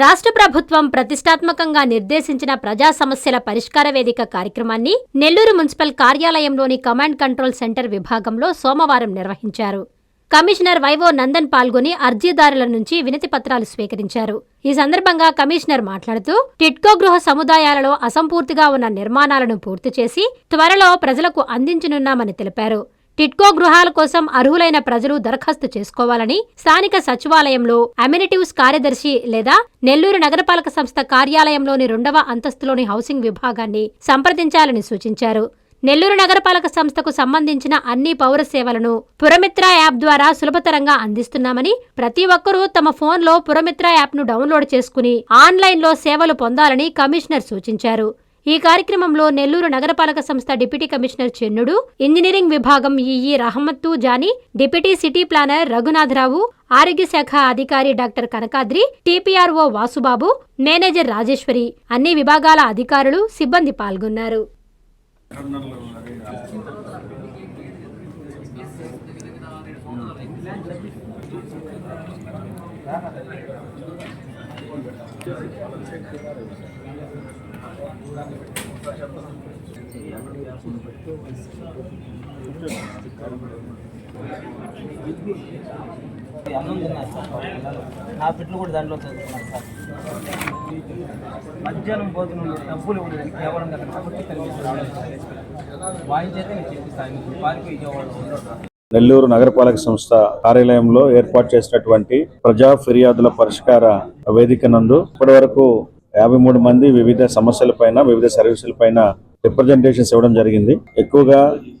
రాష్ట్ర ప్రభుత్వం ప్రతిష్టాత్మకంగా నిర్దేశించిన ప్రజా సమస్యల పరిష్కార వేదిక కార్యక్రమాన్ని నెల్లూరు మున్సిపల్ కార్యాలయంలోని కమాండ్ కంట్రోల్ సెంటర్ విభాగంలో సోమవారం నిర్వహించారు. కమిషనర్ వైవో నందన్ పాల్గొని అర్జీదారుల నుంచి వినతి పత్రాలు స్వీకరించారు. ఈ సందర్భంగా కమిషనర్ మాట్లాడుతూ టిట్కో గృహ సముదాయాలలో అసంపూర్తిగా ఉన్న నిర్మాణాలను పూర్తి చేసి త్వరలో ప్రజలకు అందించనున్నామని తెలిపారు. టిట్కో గృహాల కోసం అర్హులైన ప్రజలు దరఖాస్తు చేసుకోవాలని స్థానిక సచివాలయంలో అమ్యూనిటివ్స్ కార్యదర్శి లేదా నెల్లూరు నగరపాలక సంస్థ కార్యాలయంలోని రెండవ అంతస్తులోని హౌసింగ్ విభాగాన్ని సంప్రదించాలని సూచించారు. నెల్లూరు నగరపాలక సంస్థకు సంబంధించిన అన్ని పౌర సేవలను పురమిత్ర యాప్ ద్వారా సులభతరంగా అందిస్తున్నామని ప్రతి ఒక్కరూ తమ ఫోన్లో పురమిత్ర యాప్ను డౌన్లోడ్ చేసుకుని ఆన్లైన్లో సేవలు పొందాలని కమిషనర్ సూచించారు. ఈ కార్యక్రమంలో నెల్లూరు నగరపాలక సంస్థ డిప్యూటీ కమిషనర్ చెన్నుడు ఇంజనీరింగ్ విభాగం EE Rahamathu Jani deputy city planner Raghunatharao ఆరోగ్య శాఖ అధికారి doctor Kanakadri TPRO Vasubabu manager Rajeswari అన్ని విభాగాల అధికారులు సిబ్బంది పాల్గొన్నారు. అన్నం తిన్నారు సార్ నా బిడ్డలు కూడా దాంట్లో చదువుకున్నారు సార్. మధ్యాహ్నం భోజనం డబ్బులు ఇవ్వలేదు కేవలం అక్కడ ప్రభుత్వం కలిగిస్తుంది వాయించైతే నేను చెప్పిస్తాను ఇప్పుడు పారిపోయి విజయవాడలో నెల్లూరు నగరపాలక సంస్థ కార్యాలయంలో ఏర్పాటు చేసినటువంటి ప్రజా ఫిర్యాదుల పరిష్కార వేదిక నందు ఇప్పటి వరకు యాభై మూడు మంది వివిధ సమస్యలపైన వివిధ సర్వీసులపైన రిప్రజెంటేషన్స్ ఇవ్వడం జరిగింది. ఎక్కువగా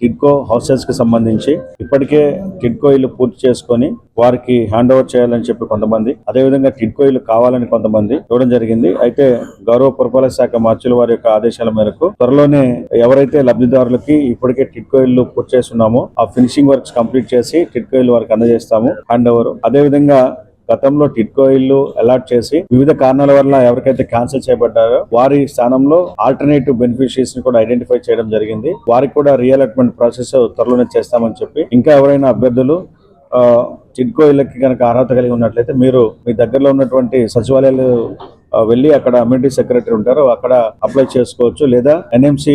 టిడ్కో హౌసెస్కి సంబంధించి ఇప్పటికే టిడ్కో ఇల్లు పూర్తి చేసుకొని వారికి హ్యాండ్ ఓవర్ చేయాలని చెప్పి కొంతమంది అదేవిధంగా టిడ్కో ఇల్లు కావాలని కొంతమంది ఇవ్వడం జరిగింది. అయితే గౌరవ పురపాలక శాఖ మార్చుల వారి యొక్క ఆదేశాల మేరకు త్వరలోనే ఎవరైతే లబ్ధిదారులకి ఇప్పటికే టిడ్కో ఇల్లు పూర్తి చేస్తున్నామో ఆ ఫినిషింగ్ వర్క్స్ కంప్లీట్ చేసి టిడ్కో ఇల్లు వారికి అందజేస్తాము హ్యాండ్ ఓవర్ అదేవిధంగా గతంలో టిట్కో ఇల్లు అలాట్ చేసి వివిధ కారణాల వల్ల ఎవరికైతే క్యాన్సిల్ చేయబడ్డారో వారి స్థానంలో ఆల్టర్నేటివ్ బెనిఫిషరీస్ని కూడా ఐడెంటిఫై చేయడం జరిగింది. వారికి కూడా రీఅలాట్మెంట్ ప్రాసెస్ త్వరలోనే చేస్తామని చెప్పి ఇంకా ఎవరైనా అభ్యర్థులు ఆ, టిడ్కో ఇళ్ళకి కనుక అర్హత కలిగి ఉన్నట్లయితే మీరు మీ దగ్గరలో ఉన్నటువంటి సచివాలయాలు వెళ్ళి అక్కడ అమ్యూనిటీ సెక్రటరీ ఉంటారు అక్కడ అప్లై చేసుకోవచ్చు. లేదా ఎన్ఎంసి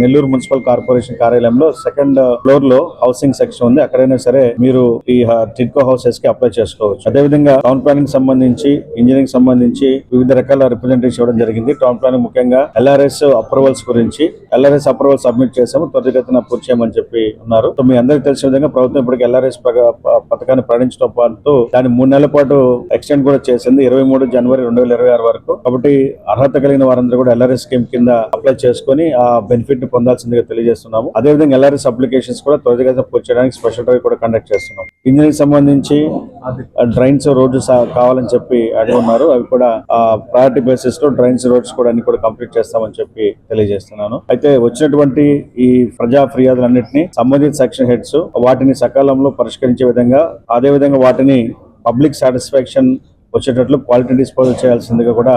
నెల్లూరు మున్సిపల్ కార్పొరేషన్ కార్యాలయంలో సెకండ్ ఫ్లోర్లో హౌసింగ్ సెక్షన్ ఉంది. అక్కడైనా సరే మీరు ఈ టిడ్కో హౌసెస్కి అప్లై చేసుకోవచ్చు. అదేవిధంగా టౌన్ ప్లానింగ్ సంబంధించి ఇంజనీరింగ్ సంబంధించి వివిధ రకాల రిప్రజెంటేషన్ ఇవ్వడం జరిగింది. టౌన్ ప్లానింగ్ ముఖ్యంగా ఎల్ఆర్ఎస్ అప్రూవల్స్ గురించి ఎల్ఆర్ఎస్ అప్రూవల్ సబ్మిట్ చేసాము త్వరితగతిన పూర్తి చేయమని చెప్పి ఉన్నారు. సో మీ అందరికీ తెలిసిన విధంగా ప్రభుత్వం ఇప్పటికి ఎల్ఆర్ఎస్ పథకాన్ని ప్రకటించడం పాటు దాన్ని మూడు నెలల పాటు ఎక్స్టెండ్ కూడా చేసింది. ఇరవై మూడు జనవరి రెండు వేల ఇరవై ఆరు వరకు. కాబట్టి అర్హత కలిగిన వారందరూ కూడా ఎల్ఆర్ఎస్ స్కీమ్ కింద అప్లై చేసుకొని ఆ బెనిఫిట్ ని పొందాల్సిందిగా తెలియజేస్తున్నాము. అదేవిధంగా ఎల్ఆర్ఎస్ అప్లికేషన్స్ కూడా త్వరగా పూర్తి చేయడానికి స్పెషల్ డ్రైవ్ కూడా కండక్ట్ చేస్తున్నాం. ఇంజనీరింగ్ సంబంధించి డ్రైన్స్ రోడ్డు కావాలని చెప్పి అడుగున్నారు ఉన్నారు. అవి కూడా ప్రయారిటీ బేసిస్లో డ్రైన్స్ రోడ్స్ కూడా అన్ని కూడా కంప్లీట్ చేస్తామని చెప్పి తెలియజేస్తున్నాను. అయితే వచ్చినటువంటి ఈ ప్రజా ఫిర్యాదులన్నింటినీ సంబంధిత సెక్షన్ హెడ్స్ వాటిని సకాలంలో పరిష్కరించే విధంగా అదే విధంగా వాటిని పబ్లిక్ సాటిస్ఫాక్షన్ వచ్చేటట్లు క్వాలిటీ డిస్పోజల్ చేయాల్సిందిగా కూడా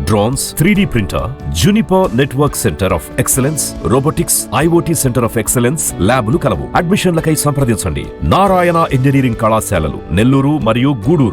drones three printer Juniper network centre of excellence robotics IoT centre of excellence ల్యాబ్లు కలవు. అడ్మిషన్లకై సంప్రదించండి. నారాయణ ఇంజనీరింగ్ కళాశాలలు నెల్లూరు మరియు గూడూరు.